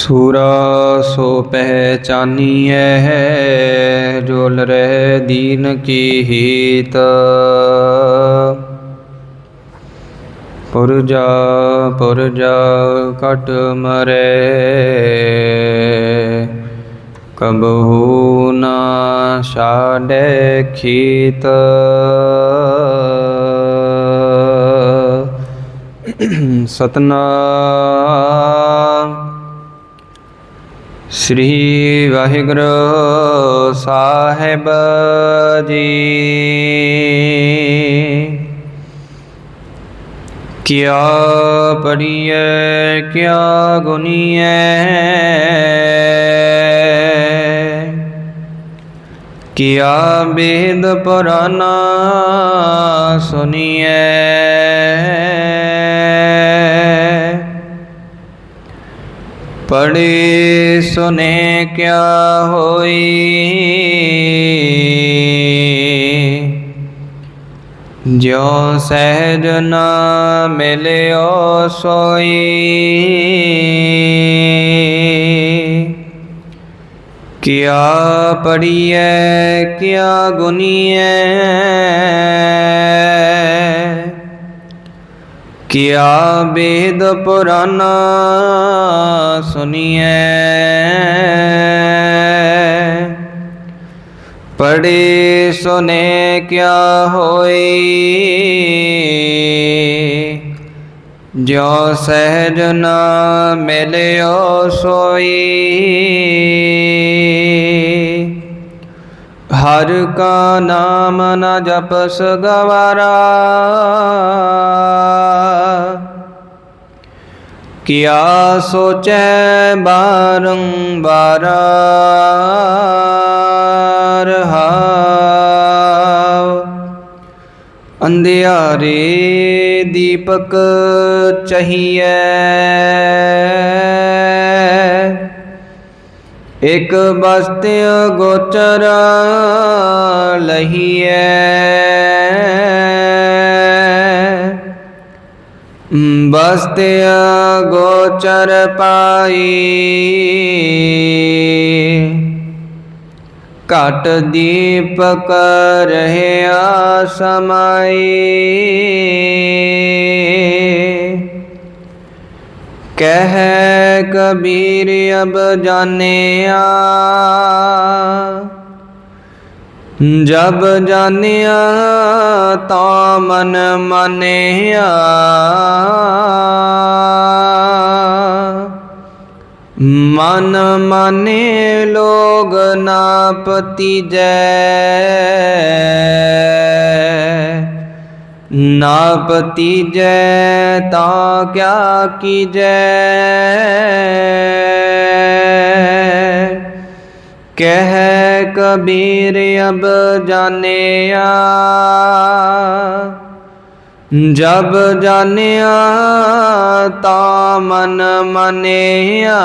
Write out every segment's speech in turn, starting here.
ਸੂਰਾ ਸੋ ਪਹਿਚਾਨੀਐ ਜੋਲ ਰਹਿ ਦੀਨ ਕੀ ਹੀਤ। ਪੁਰਜਾ ਪੁਰਜਾ ਕਟ ਮਰੈ, ਕਬਹੂ ਨਾ ਛਾੜੈ ਖੀਤ। ਸਤਨਾਮ ਸ੍ਰੀ ਵਾਹਿਗੁਰੂ ਸਾਹਿਬ ਜੀ। ਕਿਆ ਪੜੀਐ ਕਿਆ ਗੁਨੀਐ ਕਿਆ ਬੇਦ ਪੁਰਾਨਾ ਸੁਨੀਐ ਪੜੇ ਸੁਨੇ ਕਿਆ ਹੋਈ? ਜੋ ਸਹਿਜ ਨਾ ਮਿਲਿਓ ਸੋਈ। ਕਿਆ ਪੜੀਐ ਕਿਆ ਗੁਨੀਐ? ਕਿਆ ਬੇਦ ਪੁਰਾਨਾ ਸੁਨੀਐ। ਪੜੇ ਸੁਨੇ ਕਿਆ ਹੋਈ। ਜੋ ਸਹਿਜ ਨਾ ਮਿਲਿਓ ਸੋਈ। ਹਰ ਕਾ ਨਾਮ ਨ ਜਪਸ ਗਵਾਰਾ ਕਿਆ ਸੋਚੈ ਬਾਰੰਬਾਰ ਰਹਾਉ। ਅੰਧਿਆਰੇ ਦੀਪਕ ਚਹੀਐ। ਇਕ ਬਸਤਿ ਗੋਚਰ ਲਹੀਐ। ਬਸਤਿ ਗੋਚਰ ਪਾਈ। ਘਟ ਦੀਪਕ ਰਹਿਆ ਸਮਾਈ। ਕਹਿ ਕਬੀਰ ਅਬ ਜਾਣਿਆ। ਜਬ ਜਾਣਿਆ ਤਾਂ ਮਨ ਮਾਨਿਆ। ਮਨ ਮਾਨੇ ਲੋਗ ਨਾ ਪਤੀ ਪਤੀਜੈ ਨਾ ਪਤੀਜੈ ਤਾਂ ਕਿਆ ਕੀਜੈ? ਕਹਿ ਕਬੀਰ ਅਬ ਜਾਣਿਆ ਜਬ ਜਾਣਿਆ ਤਾਂ ਮਨ ਮਨਿਆ।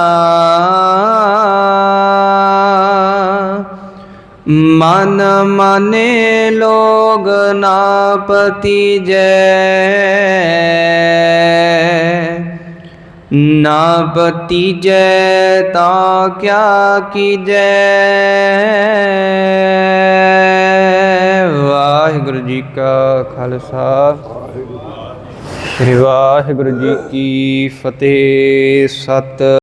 ਮਨ ਮਾਨੇ ਲੋਗ ਨਾ ਪਤੀਜੈ। ਨਾ ਪਤੀਜੈ ਤਾਂ ਕਿਆ ਕੀਜੈ। ਵਾਹਿਗੁਰੂ ਜੀ ਕਾ ਖਾਲਸਾ। ਸ੍ਰੀ ਵਾਹਿਗੁਰੂ ਜੀ ਕੀ ਫਤਿਹ। ਸਤ